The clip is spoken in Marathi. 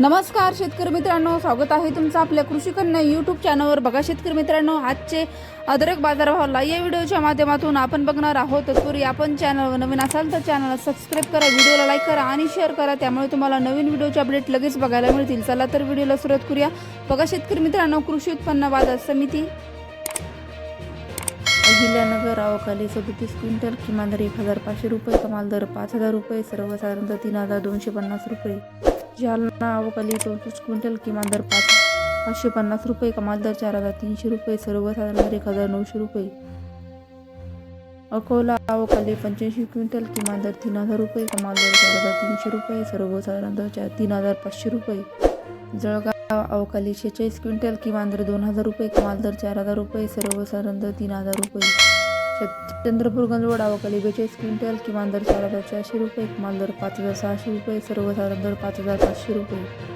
नमस्कार शेतकरी मित्रांनो. स्वागत आहे तुमचं आपल्या कृषी कन्या यूट्यूब चॅनलवर बघा शेतकरी मित्रांनो आजचे अद्रक बाजारभावाला या व्हिडिओच्या माध्यमातून आपण बघणार आहोत. तत्पूर्वी आपण चॅनलवर नवीन असाल तर चॅनलला सबस्क्राईब करा व्हिडिओला लाईक करा आणि शेअर करा. त्यामुळे तुम्हाला नवीन व्हिडिओचे अपडेट लगेच बघायला मिळतील. चला तर व्हिडिओला सुरुवात करूया. बघा शेतकरी मित्रांनो कृषी उत्पन्न बाजार समिती. अहिल्यानगर अवकाली सदतीस क्विंटल किमान दर एक हजार पाचशे रुपये कमाल दर पाच हजार रुपये सर्वसाधारणतः तीन हजार दोनशे पन्नास रुपये. जालना अवकाली चौतीस क्विंटल किमान दर पाच पाचशे पन्नास रुपये कमाल दर चार हजार तीनशे रुपये सर्वसाधारण दर एक हजार नऊशे रुपये. अकोला अवकाली पंच्याऐंशी क्विंटल किमान दर तीन हजार रुपये कमाल दर चार हजार तीनशे रुपये सर्वसाधारण दर चार तीन हजार पाचशे रुपये. जळगाव अवकाली शेहेचाळीस क्विंटल किमान दर दोन हजार रुपये कमाल दर चार हजार रुपये सर्वसाधारण दर तीन हजार रुपये. चंद्रपूर गंजवड अवकाली बेचाळीस क्विंटल किमान दर चार हजार चारशे रुपये कमाल दर पाच हजार सहाशे रुपये सर्वसाधारण दर पाच हजार पाचशे रुपये.